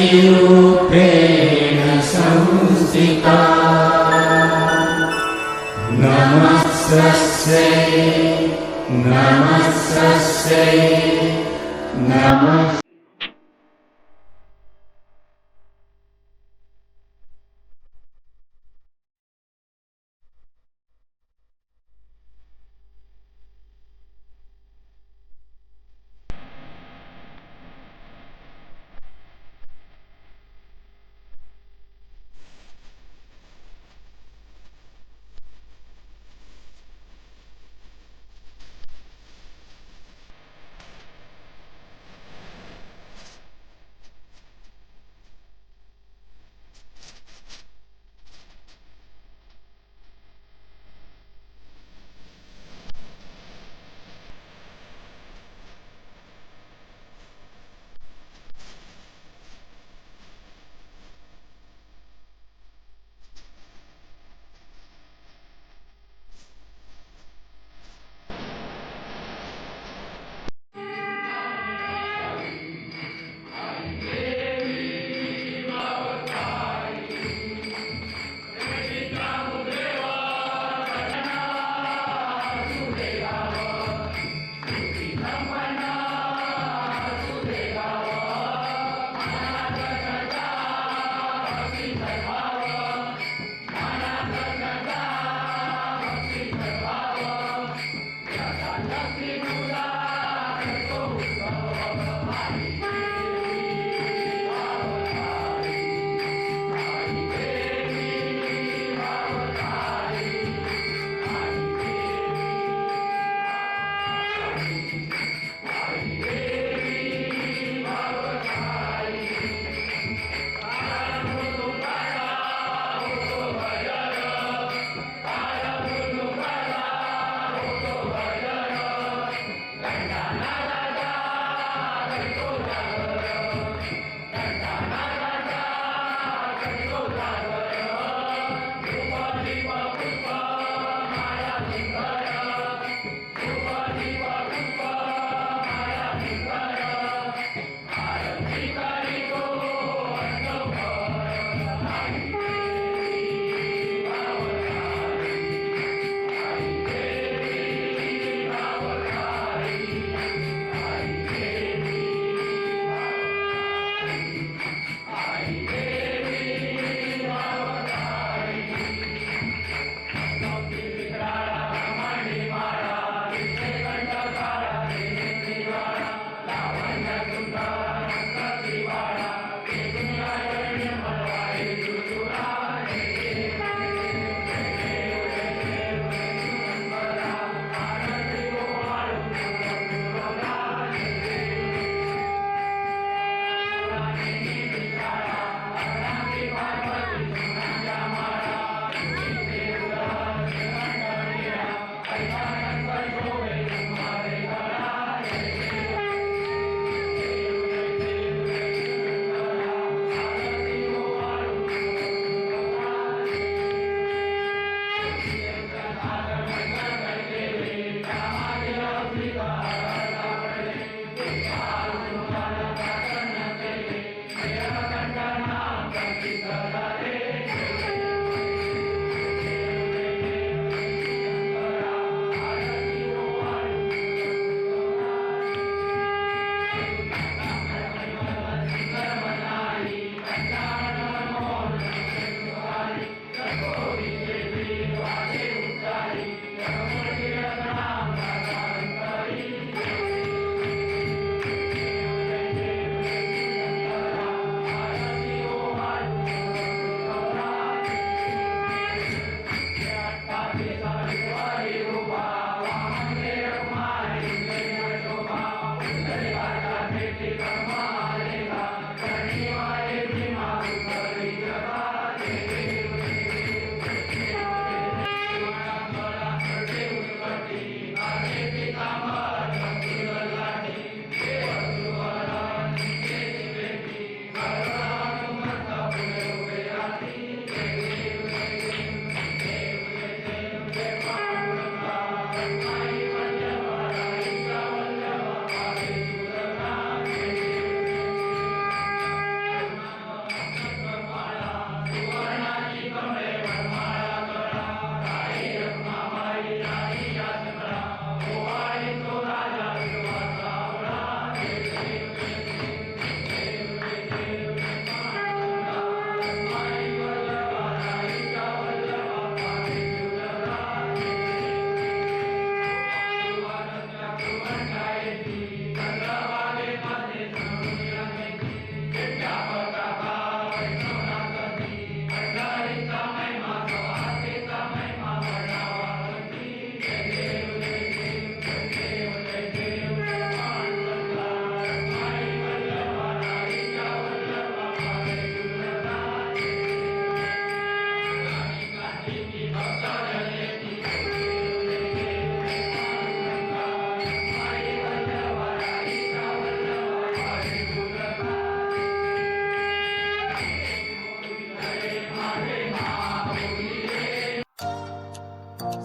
शक्तिरूपेण संस्थिता नमस्तस्यै नमस्तस्यै नमः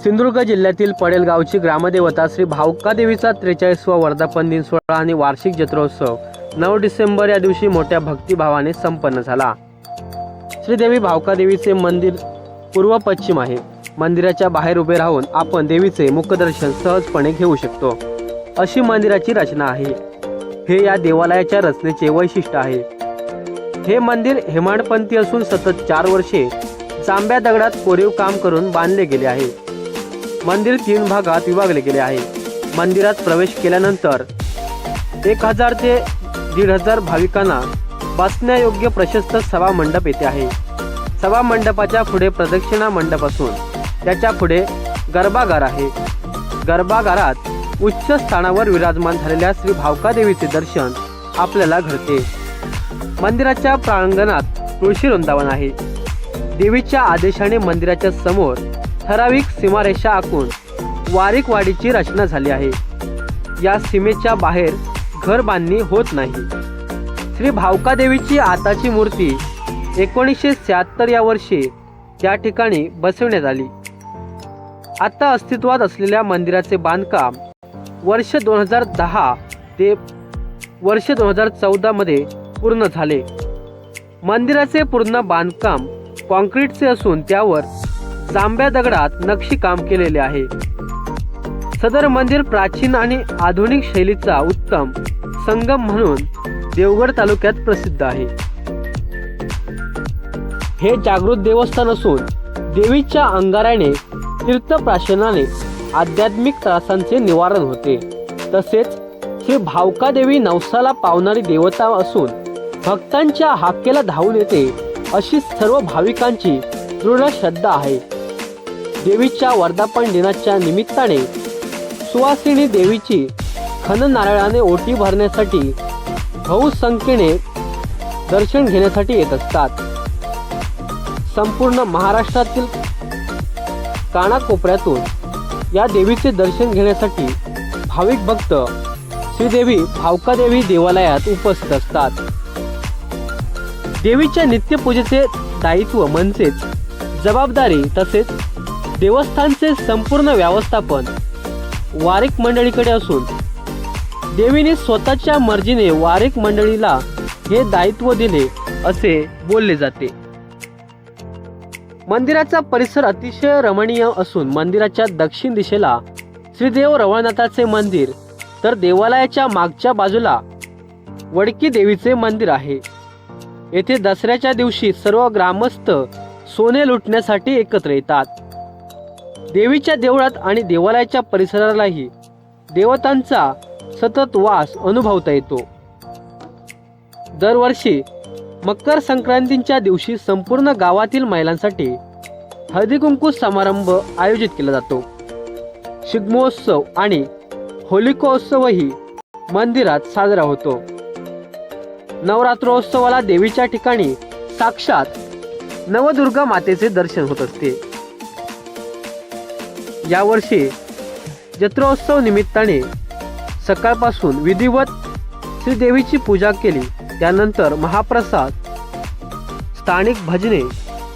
सिंधुदुर्ग जिल्ह्यातील पडेल गावची ग्रामदेवता श्री भावका देवीचा त्रेचाळीसवा वर्धापन दिन सोहळा आणि वार्षिक जत्रोत्सव नऊ डिसेंबर या दिवशी मोठ्या भक्तिभावाने संपन्न झाला. श्रीदेवी भावका देवीचे मंदिर पूर्व पश्चिम आहे. मंदिराच्या बाहेर उभे राहून आपण देवीचे मुखदर्शन सहजपणे घेऊ शकतो. अशी मंदिराची रचना आहे. हे या देवालयाच्या रचनेचे वैशिष्ट्य आहे. हे मंदिर हेमाडपंथी असून सतत चार वर्षे जांभ्या दगडात कोरीव काम करून बांधले गेले आहे. मंदिर तीन भागात विभागले गेले आहे. मंदिरात प्रवेश केल्यानंतर एक हजार ते दीड हजार भाविकांना बसण्यायोग्य प्रशस्त सभा मंडप येथे आहे. सभा मंडपाच्या पुढे प्रदक्षिणा मंडप असून त्याच्या पुढे गर्भागार आहे. गर्भागारात उच्च स्थानावर विराजमान झालेल्या श्री भावकादेवीचे दर्शन आपल्याला घडते. मंदिराच्या प्रांगणात तुळशी वृंदावन आहे. देवीच्या आदेशाने मंदिराच्या समोर ठराविक सीमारेषा आखून वारीक वाडीची रचना झाली आहे. या सीमेच्या बाहेर घर बांधणी होत नाही. श्री भावकादेवीची आताची मूर्ती एकोणीसशे शहात्तर या वर्षी त्या ठिकाणी बसवण्यात आली. आता अस्तित्वात असलेल्या मंदिराचे बांधकाम वर्ष दोन हजार दहा ते वर्ष दोन हजार चौदामध्ये पूर्ण झाले. मंदिराचे पूर्ण बांधकाम कॉन्क्रीटचे असून त्यावर जांभ्या दगडात नक्षीकाम केलेले आहे. सदर मंदिर प्राचीन आणि आधुनिक शैलीचा उत्तम संगम म्हणून देवगड तालुक्यात प्रसिद्ध आहे. हे जागृत देवस्थान असून देवीच्या अंगाराने तीर्थप्राशनाने आध्यात्मिक त्रासांचे निवारण होते. तसेच ही भावका देवी नवसाला पावणारी देवता असून भक्तांच्या हाकेला धावून येते अशी सर्व भाविकांची दृढ श्रद्धा आहे. देवीच्या वर्धापन दिनाच्या निमित्ताने सुवासिनी देवीची खन नारळाने ओटी भरण्यासाठी बहुसंख्येने दर्शन घेण्यासाठी येत असतात. संपूर्ण महाराष्ट्रातील कानाकोपऱ्यातून या देवीचे दर्शन घेण्यासाठी भाविक भक्त श्रीदेवी भावकादेवी देवालयात उपस्थित असतात. देवीच्या नित्यपूजेचे दायित्व म्हणजेच जबाबदारी तसेच देवस्थानचे संपूर्ण व्यवस्थापन वारीक मंडळीकडे असून देवीने स्वतःच्या मर्जीने वारीक मंडळीला हे दायित्व दिले असे बोलले जाते. मंदिराचा परिसर अतिशय रमणीय असून मंदिराच्या दक्षिण दिशेला श्रीदेव रवळनाथाचे मंदिर तर देवालयाच्या मागच्या बाजूला वडकी देवीचे मंदिर आहे. येथे दसऱ्याच्या दिवशी सर्व ग्रामस्थ सोने लुटण्यासाठी एकत्र येतात. देवीच्या देवळात आणि देवालयाच्या परिसरालाही देवतांचा सतत वास अनुभवता येतो. दरवर्षी मकर संक्रांतीच्या दिवशी संपूर्ण गावातील महिलांसाठी हळदीकुंकू समारंभ आयोजित केला जातो. शिगमोत्सव आणि होलिकोत्सवही मंदिरात साजरा होतो. नवरात्रोत्सवाला देवीच्या ठिकाणी साक्षात नवदुर्गा मातेचे दर्शन होत असते. यावर्षी जत्रोत्सव निमित्ताने सकाळपासून विधिवत श्रीदेवीची पूजा केली. त्यानंतर महाप्रसाद स्थानिक भजने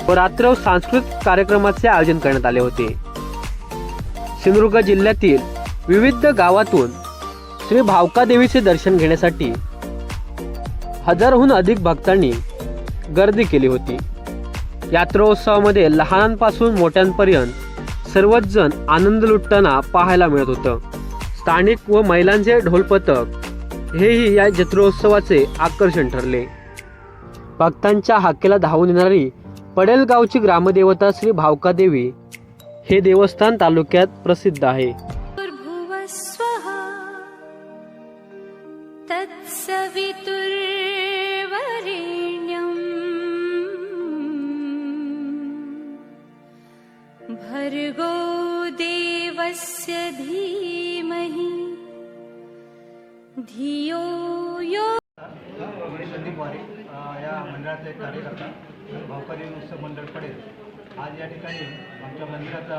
व रात्र सांस्कृतिक कार्यक्रमाचे आयोजन करण्यात आले होते. सिंधुदुर्ग जिल्ह्यातील विविध गावातून श्री भावका देवीचे दर्शन घेण्यासाठी हजारहून अधिक भक्तांनी गर्दी केली होती. यात्रोत्सवामध्ये लहानांपासून मोठ्यांपर्यंत सर्वच जण आनंद लुटताना पाहायला मिळत होतं. स्थानिक व महिलांचे ढोलपथक हेही या जत्रोत्सवाचे आकर्षण ठरले. भक्तांच्या हाकेला धावून येणारी पडेल गावची ग्रामदेवता श्री भावकादेवी हे देवस्थान तालुक्यात प्रसिद्ध आहे. संदीप वारे या मंडळाचा एक कार्यकर्ता भावकरी उत्सव मंडळ पडेल. आज या ठिकाणी आमच्या मंदिराचा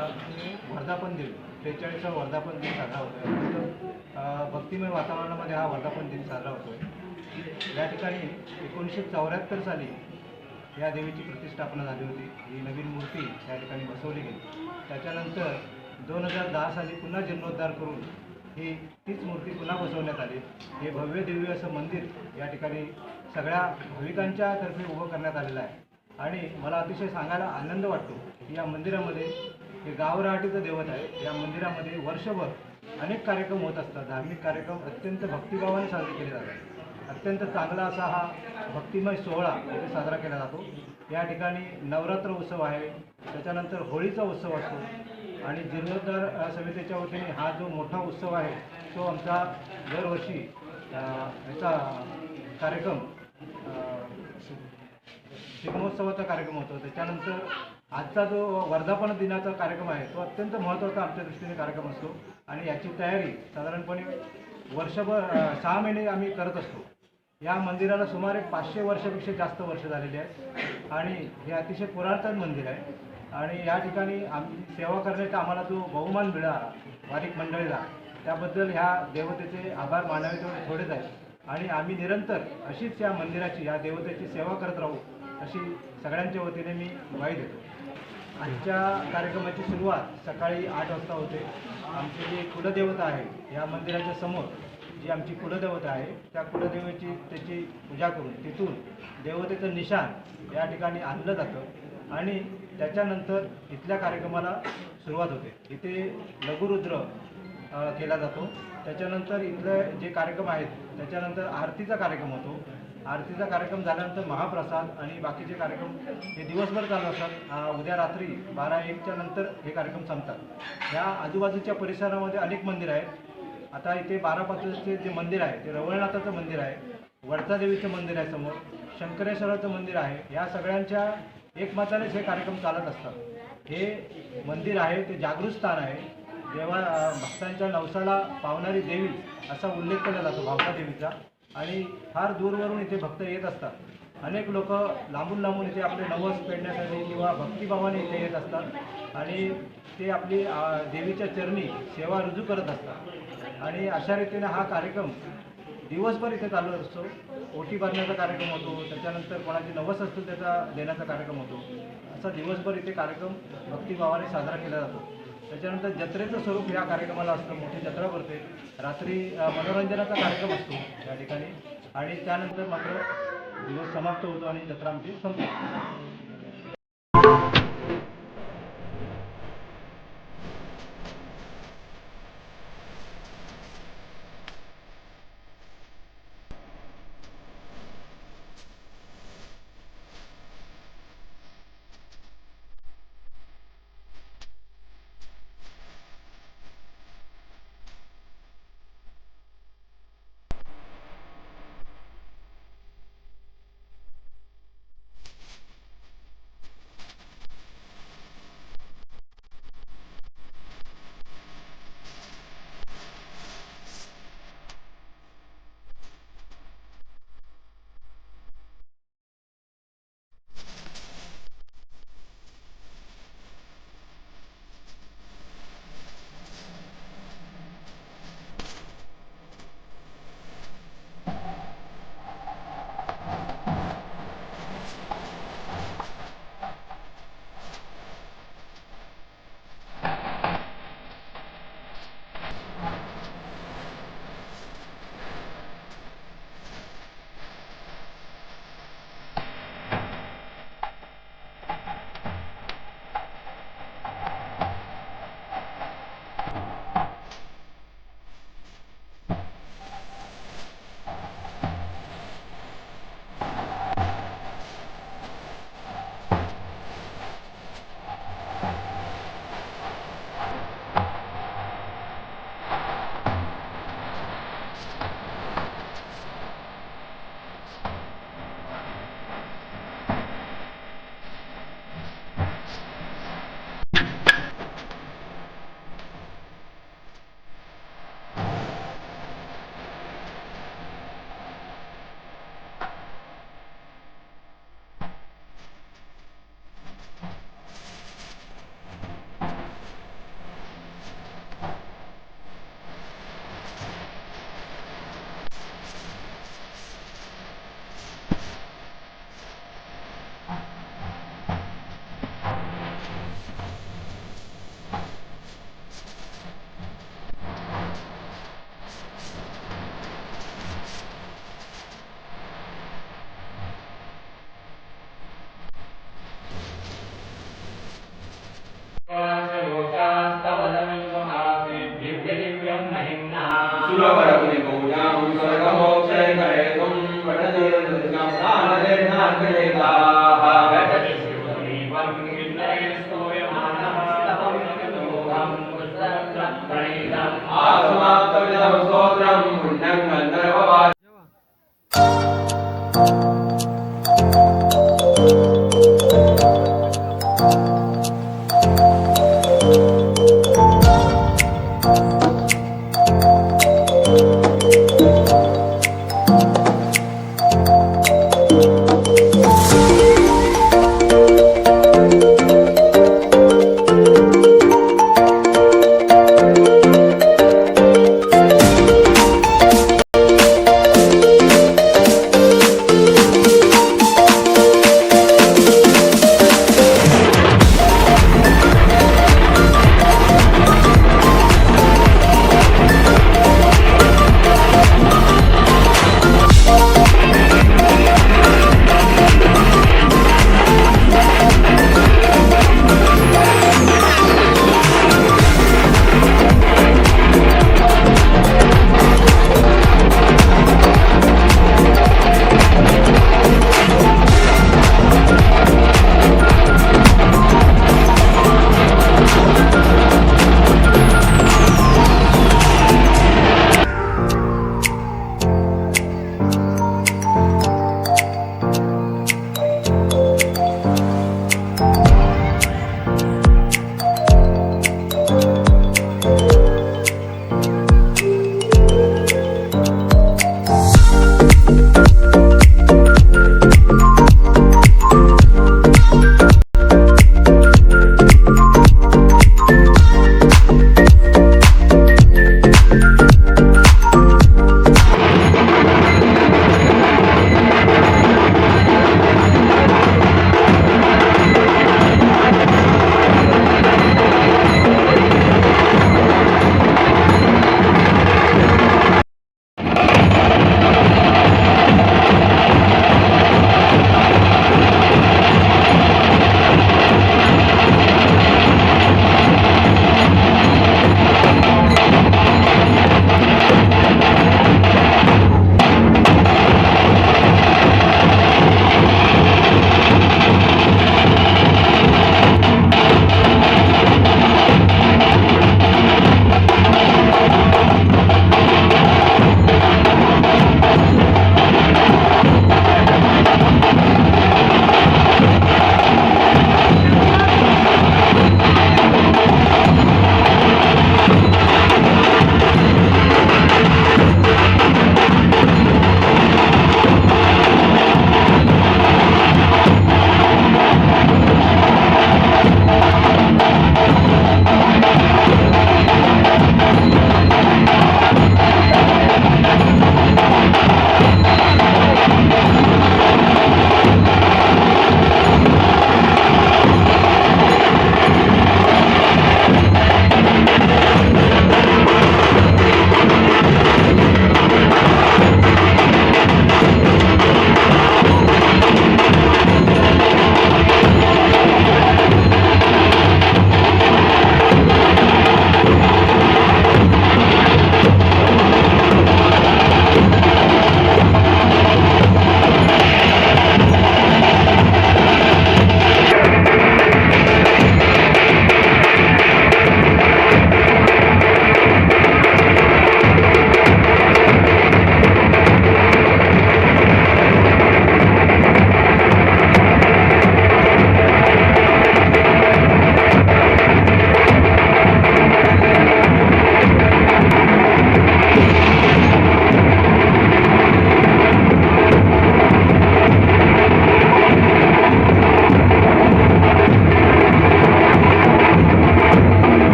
वर्धापन दिन त्रेचाळीसचा वर्धापन दिन साजरा होतो आहे भक्तिमय वातावरणामध्ये हा वर्धापन दिन साजरा होतो आहे या ठिकाणी एकोणीसशे चौऱ्याहत्तर साली या देवीची प्रतिष्ठापना झाली होती. ही नवीन मूर्ती या ठिकाणी बसवली गेली. त्याच्यानंतर दोन हजार दहा साली पुन्हा जीर्णोद्धार करून ही तीच मूर्ती पुन्हा बसवण्यात आली. हे भव्य देवी असं मंदिर या ठिकाणी सगळ्या भाविकांच्या तर्फे उभं करण्यात आलेलं आहे. आणि मला अतिशय सांगायला आनंद वाटतो की या मंदिरामध्ये हे गावरहाटीचं देवत आहे. या मंदिरामध्ये वर्षभर अनेक कार्यक्रम होत असतात. धार्मिक कार्यक्रम अत्यंत भक्तिभावाने साजरे केले जातात. अत्यंत चांगला असा हा भक्तिमय सोहळा इथे साजरा केला जातो. या ठिकाणी नवरात्र उत्सव आहे. त्याच्यानंतर होळीचा उत्सव असतो. आणि जीर्णोद्धार समितीच्या वतीने हा जो मोठा उत्सव आहे तो आमचा दरवर्षी याचा कार्यक्रम शिगमोत्सवाचा कार्यक्रम होतो. त्याच्यानंतर आजचा जो वर्धापन दिनाचा कार्यक्रम आहे तो अत्यंत महत्त्वाचा आमच्या दृष्टीने कार्यक्रम असतो. आणि याची तयारी साधारणपणे वर्षभर सहा महिने आम्ही करत असतो. या मंदिराला सुमारे पाचशे वर्षापेक्षा जास्त वर्ष झालेली आहेत आणि हे अतिशय पुरातन मंदिर आहे. आणि या ठिकाणी आमची सेवा करण्याचा आम्हाला जो बहुमान मिळाला वारीक मंडळीला त्याबद्दल ह्या देवतेचे आभार मानावे तेवढे थोडेच आहेत. आणि आम्ही निरंतर अशीच या मंदिराची या देवतेची सेवा करत राहू अशी सगळ्यांच्या वतीने मी ग्वाही देतो. आजच्या कार्यक्रमाची सुरुवात सकाळी आठ वाजता होते. आमची जी कुलदेवता आहे या मंदिराच्या समोर जी आमची कुलदेवता आहे त्या कुलदेवतेची त्याची पूजा करून तिथून देवतेचं निशाण या ठिकाणी आणलं जातं आणि त्याच्यानंतर इथल्या कार्यक्रमाला सुरुवात होते. इथे लघुरुद्र केला जातो. त्याच्यानंतर इथले जे कार्यक्रम आहेत त्याच्यानंतर आरतीचा कार्यक्रम होतो. आरतीचा कार्यक्रम झाल्यानंतर महाप्रसाद आणि बाकीचे कार्यक्रम हे दिवसभर चालू असतात. उद्या रात्री बारा एकच्या नंतर हे कार्यक्रम संपतात. ह्या आजूबाजूच्या परिसरामध्ये अनेक मंदिरं आहेत. आता इथे बारापाचचे जे मंदिर आहे ते रवळनाथाचं मंदिर आहे वडता देवीचं मंदिर आहे समोर शंकरेश्वराचं मंदिर आहे या सगळ्यांच्या एकमतानेच हे कार्यक्रम चालत असतात. हे मंदिर आहे ते जागृत स्थान आहे. देवा भक्तांच्या नवसाला पावणारी देवी असा उल्लेख केला जातो भावना देवीचा. आणि फार दूरवरून इथे भक्त येत असतात. अनेक लोक लांबून लांबून इथे आपले नवस पेडण्यासाठी किंवा भक्तिभावाने इथे येत असतात. आणि ते आपली देवीच्या चरणी सेवा रुजू करत असतात. आणि अशा रीतीने हा कार्यक्रम दिवसभर इथे चालू असतो. ओटी बांधण्याचा कार्यक्रम होतो. त्याच्यानंतर कोणाची नवस असतो त्याचा देण्याचा कार्यक्रम होतो. असा दिवसभर इथे कार्यक्रम भक्तिभावाने साजरा केला जातो. त्याच्यानंतर जत्रेचं स्वरूप या कार्यक्रमाला असतं. मोठी जत्रा भरते. रात्री मनोरंजनाचा कार्यक्रम असतो या ठिकाणी. आणि त्यानंतर मात्र दिवस समाप्त होतो आणि जत्रा आमची संपते.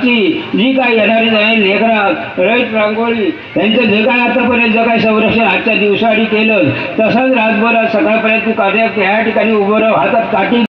आजची जी काय येणारी नाही लेखराज रईत रांगोळी यांचं जे काय आतापर्यंत जे काही संरक्षण आजच्या दिवसाआधी केलं तसंच रातभरात सकाळपर्यंत तू कार्य ह्या ठिकाणी उभं राहू हातात काठी